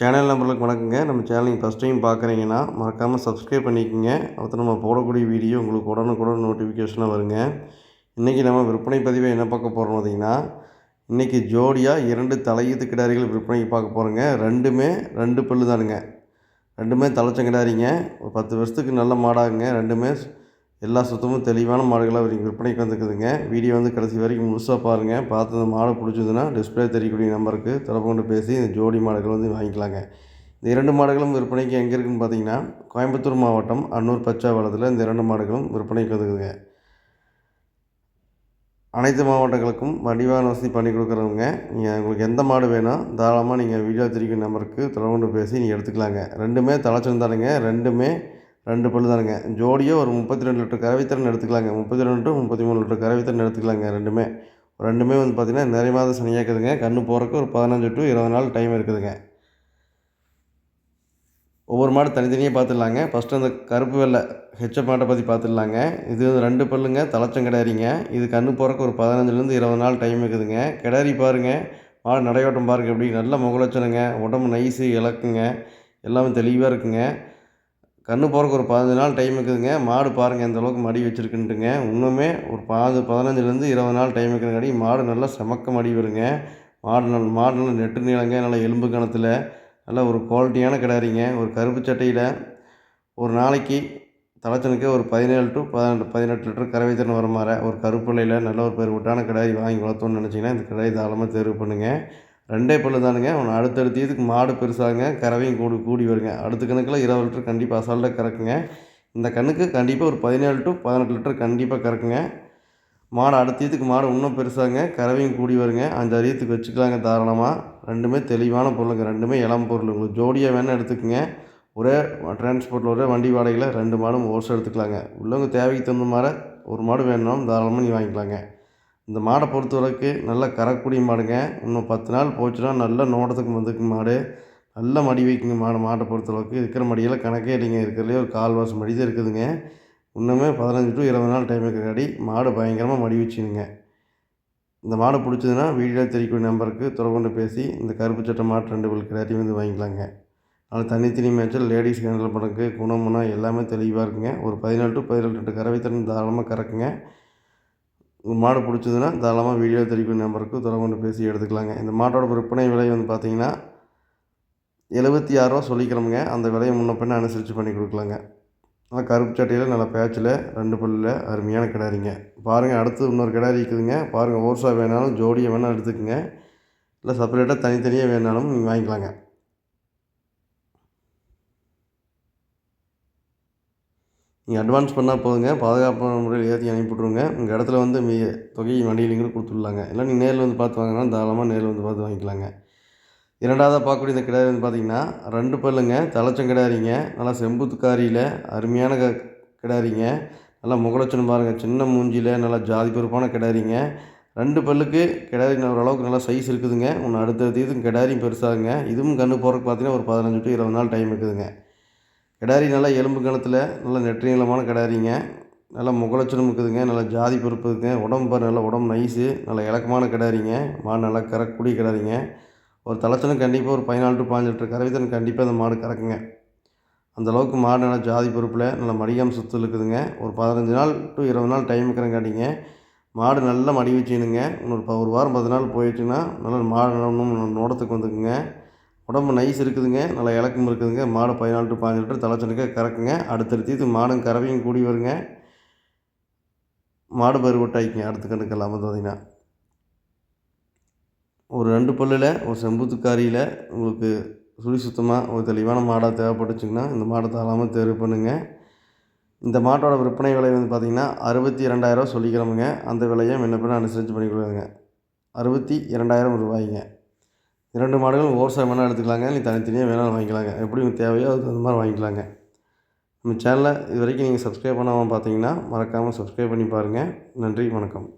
Channel நம்பர்களுக்கு வணக்கங்க. நம்ம channel நீங்கள் ஃபஸ்ட் டைம் பார்க்குறீங்கன்னா மறக்காமல் சப்ஸ்கிரைப் பண்ணிக்கோங்க. அடுத்து நம்ம போடக்கூடிய வீடியோ உங்களுக்கு உடனுக்குடன் நோட்டிஃபிகேஷனாக வருங்க. இன்றைக்கி நம்ம விற்பனை பதிவை என்ன பார்க்க போகிறோம் பார்த்திங்கன்னா இன்றைக்கி ஜோடியாக இரண்டு தலையீத்து கிடாரிகள் விற்பனைக்கு பார்க்க போகிறோங்க ரெண்டுமே ரெண்டு பல்லு தானுங்க. ரெண்டுமே தலைச்சங்கிடாரிங்க. ஒரு பத்து வருஷத்துக்கு நல்ல மாடாகுங்க ரெண்டுமே எல்லா சுத்தமும் தெளிவான மாடுகளாக விற்பனைக்கு வந்துக்குதுங்க வீடியோ வந்து கடைசி வரைக்கும் முழுசாக பாருங்கள் பார்த்து அந்த மாடு பிடிச்சதுன்னா டிஸ்பிளே தெரியக்கூடிய நம்பருக்கு தொடர்பு கொண்டு பேசி இந்த ஜோடி மாடுகள் வந்து வாங்கிக்கலாங்க. இந்த இரண்டு மாடுகளும் விற்பனைக்கு எங்கே இருக்குதுன்னு பார்த்தீங்கன்னா கோயம்புத்தூர் மாவட்டம் அன்னூர் பச்சாவளத்தில் இந்த இரண்டு மாடுகளும் விற்பனைக்கு வந்துக்குதுங்க அனைத்து மாவட்டங்களுக்கும் வடிவான வசதி பண்ணி கொடுக்குறவங்க நீங்கள் உங்களுக்கு எந்த மாடு வேணும் தாராளமாக நீங்கள் வீடியோ தெரிவிக்கும் நம்பருக்கு தொடர்பு கொண்டு பேசி நீங்கள் எடுத்துக்கலாங்க. ரெண்டுமே தலைச்சிருந்தாருங்க ரெண்டுமே ரெண்டு பல்லு தானுங்க. ஜோடியோ ஒரு முப்பத்தி ரெண்டு லிட்டர் கறவைத்திறன் எடுத்துக்கலாங்க. முப்பத்தி ரெண்டு டு முப்பத்தி மூணு லிட்டர் கறவைத்திறன் எடுத்துக்கலாங்க ரெண்டுமே. ரெண்டுமே வந்து பார்த்திங்கன்னா நிறைய மாதம் சனியாக இருக்குதுங்க கன்று போகிறக்கு ஒரு பதினஞ்சு டு இருபது நாள் டைம் இருக்குதுங்க. ஒவ்வொரு மாடு தனித்தனியாக பார்த்துடலாங்க ஃபஸ்ட்டு அந்த கருப்பு வெள்ளை ஹெச்எப் மாட்டை பற்றி பார்த்துடலாங்க இது வந்து ரெண்டு பல்லுங்க தலைச்சம் கிடாரிங்க. இது கன்று போகிறக்கு ஒரு பதினஞ்சுலேருந்து இருபது நாள் டைம் இருக்குதுங்க. கிடாரி பாருங்கள் மாடு நடையோட்டம் பாருங்கள் எப்படி நல்ல முகலட்சணங்க. உடம்பு நைஸு இலக்குங்க எல்லாமே தெளிவாக இருக்குங்க. கன்று போகிறக்கு ஒரு பதினஞ்சு நாள் டைம் இருக்குதுங்க. மாடு பாருங்கள் எந்த அளவுக்கு மடி வச்சுருக்குன்ட்டுங்க இன்னுமே ஒரு பாஞ்சு பதினஞ்சுலேருந்து இருபது நாள் டைம் இருக்கிறங்காடி மாடு நல்லா செமக்க மடி வருங்க. மாடு நல் மாடு நல்லா நெட்டு நீளங்க நல்லா எலும்பு கணத்தில் நல்லா ஒரு குவாலிட்டியான கிடாரிங்க. ஒரு கருப்பு சட்டையில் ஒரு நாளைக்கு தலைச்சனுக்கு ஒரு பதினேழு டு பதினெட்டு பதினெட்டு லிட்டர் கறவை திறன் வர மாதிரி ஒரு கருப்பிலையில் நல்ல ஒரு பெருவிட்டான கிடாரி வாங்கி வளர்த்தோன்னு நினச்சிங்கன்னா இந்த கிடாரி தாராளமாக தேர்வு பண்ணுங்கள் ரெண்டே பல்லு தானுங்க. அடுத்தடுத்த இதுக்கு மாடு பெருசாகுங்க கறவையும் கூடி கூடி வருங்க. அடுத்த கணக்கில் இருபது லிட்டர் கண்டிப்பாக அசால்ட்டாக கறக்குங்க. இந்த கண்ணுக்கு கண்டிப்பாக ஒரு பதினேழு டு பதினெட்டு லிட்டர் கண்டிப்பாக கறக்குங்க. மாடு அடுத்த இதுக்கு மாடு இன்னும் பெருசாங்க கறவையும் கூடி வருங்க. அஞ்சு அரியத்துக்கு வச்சுக்கலாங்க தாராளமாக ரெண்டுமே தெளிவான பொருளுங்க. ரெண்டுமே இளம் பொருள். உங்களுக்கு ஜோடியாக வேணால் எடுத்துக்கோங்க. ஒரே டிரான்ஸ்போர்ட்டில் ஒரே வண்டி வாடகையில் ரெண்டு மாடும் ஓர்ஸ் எடுத்துக்கலாங்க. உள்ளவங்க தேவைக்கு தகுந்த மாதிரி ஒரு மாடு வேணும் தாராளமாக நீ வாங்கிக்கலாங்க. இந்த மாடை பொறுத்தவரைக்கு நல்லா கறக்கூடிய மாடுங்க. இன்னும் பத்து நாள் போச்சுன்னா நல்ல நோட்டத்துக்கு வந்துக்கு மாடு. நல்ல மடி வைக்குங்க மாடு மாட்டை பொறுத்தளவுக்கு இருக்கிற மடியெல்லாம் கணக்கே இல்லைங்க. இருக்கிறதுலே ஒரு கால்வாசி மடி தான் இருக்குதுங்க. இன்னுமே பதினஞ்சு டு இருபது நாள் டைம் இருக்கிறாடி மாடு பயங்கரமாக மடி வச்சுனுங்க. இந்த மாடை பிடிச்சதுன்னா வீடியோ தெரியக்கூடிய நம்பருக்கு தொடர்பு பேசி இந்த கருப்பு சட்டை மாட்டு ரெண்டு பில் எல்லாத்தையும் வந்து வாங்கிக்கலாங்க. அதில் தனித்தனி தனி மேய்ச்சல் லேடிஸ் ஹேண்டில் பண்ணுறதுக்கு குணமுனா எல்லாமே தெளிவாக இருக்குங்க. ஒரு பதினெட்டு டு பதினேழு லிட்டர் கறவை திறன் தாராளமாக கறக்குங்க. மாடு பிடிச்சதுன்னா தாராளமாக வீடியோ தெரிவிக்கும் நம்பருக்கு தொடர்பு கொண்டு பேசி எடுத்துக்கலாங்க. இந்த மாட்டோட விற்பனை விலை வந்து பார்த்திங்கன்னா எழுபத்தி ஆறுரூவா சொல்லிக்கிறோமுங்க. அந்த விலையை முன்ன பின்ன அனுசரித்து பண்ணி கொடுக்கலாங்க. நல்லா கருப்பு சட்டையில் நல்லா பேச்சில் ரெண்டு பல்லில் அருமையான கிடாரிங்க. பாருங்கள் அடுத்து இன்னொரு கிடாரி இருக்குதுங்க. பாருங்கள் ஓர்ஸாக வேணாலும் ஜோடியை வேணாலும் எடுத்துக்கோங்க. இல்லை செப்பரேட்டாக தனித்தனியாக வேணாலும் நீங்கள் வாங்கிக்கலாங்க. நீங்கள் அட்வான்ஸ் பண்ணால் போதுங்க. பாதுகாப்பான முறையில் ஏற்றி அனுப்பிவிட்ருங்க உங்கள் இடத்துல வந்து மீ தொகையை வண்டியிலேங்க கொடுத்துட்லாங்க. இல்லை நீங்கள் நேரில் வந்து பார்த்து வாங்கினா தாராளமாக நேரில் வந்து பார்த்து வாங்கிக்கலாங்க. இரண்டாவதாக பார்க்கக்கூடிய இந்த கிடாரி வந்து பார்த்திங்கன்னா ரெண்டு பல்லுங்க. தலைச்சம் கிடாரிங்க. நல்லா செம்புத்துக்காரியில் அருமையான க கிடாரிங்க. நல்லா முகலட்சணம் பாருங்கள் சின்ன மூஞ்சியில் நல்லா ஜாதி பொறுப்பான கிடாரிங்க. ரெண்டு பல்லுக்கு கிடாரி ஓரளவுக்கு நல்லா சைஸ் இருக்குதுங்க. ஒன்று அடுத்தடுத்து இதுவும் கிடாரியும் பெருசாகுங்க. இதுவும் கன்று போகிறதுக்கு பார்த்தீங்கன்னா ஒரு பதினஞ்சு டு இருபது நாள் டைம் இருக்குதுங்க கிடாரி நல்லா எலும்பு கணத்தில் நல்லா நெற்றி நீளமான கிடாரிங்க. நல்லா முகலட்சணம் இருக்குதுங்க. நல்லா ஜாதி பொறுப்பு இருக்குங்க உடம்பு நல்லா உடம்பு நைஸு நல்லா இலக்கமான கிடாரிங்க. மாடு நல்லா கறக்கூடிய கிடாரிங்க. ஒரு தலைச்சனம் கண்டிப்பாக ஒரு பதினாலு டு பாஞ்சு லிட்டர் கறவைத்தன் கண்டிப்பாக அந்த மாடு கறக்குங்க. அந்தளவுக்கு மாடு நல்லா ஜாதி பொறுப்பில் நல்லா மடிகாம் சுத்தல் இருக்குதுங்க. ஒரு பதினஞ்சு நாள் டு இருபது நாள் டைம் இருக்கிறங்காட்டிங்க மாடு நல்லா மடி வச்சுக்கணுங்க இன்னொரு ஒரு வாரம் பத்து நாள் போயிடுச்சுன்னா நல்லா மாடு நோடத்துக்கு வந்துக்குங்க. உடம்பு நைஸ் இருக்குதுங்க. நல்லா இலக்கம் இருக்குதுங்க. மாடு பதினாலு டு பாஞ்சு லிட்டர் தலைச்சனுக்கு கறக்குங்க. அடுத்தடுத்து இது மாடும் கறவையும் கூடி வருங்க. மாடு பருவட்டாய்க்குங்க அடுத்த கண்டுக்கெல்லாம் வந்து பார்த்திங்கன்னா ஒரு ரெண்டு பல்லில் ஒரு செம்புத்துக்காரியில் உங்களுக்கு சுழி சுத்தமாக ஒரு தெளிவான மாடாக தேவைப்பட்டுச்சுங்கன்னா இந்த மாடை தாராளமாக தேர்வு பண்ணுங்கள் இந்த மாட்டோட விற்பனை விலை வந்து பார்த்திங்கன்னா அறுபத்தி ரெண்டாயிரம் சொல்லிக்கிறோமுங்க. அந்த விலையை முன்ன பின்ன அனுசரித்து பண்ணி கொடுக்குறேங்க அறுபத்தி இரண்டாயிரம் ரூபாய்ங்க. இரண்டு மாடுகளும் ஓர்ஸாக வேணால் எடுத்துக்கலாங்க. நீ தனித்தனியாக வேணாலும் வாங்கிக்கலாங்க. எப்படி உங்களுக்கு தேவையோ அதுக்கு அந்த மாதிரி வாங்கிக்கலாங்க. நம்ம சேனலை இது வரைக்கும் நீங்கள் சப்ஸ்கிரைப் பண்ணாமல் பார்த்தீங்கன்னா மறக்காமல் சப்ஸ்கிரைப் பண்ணி பாருங்கள் நன்றி வணக்கம்.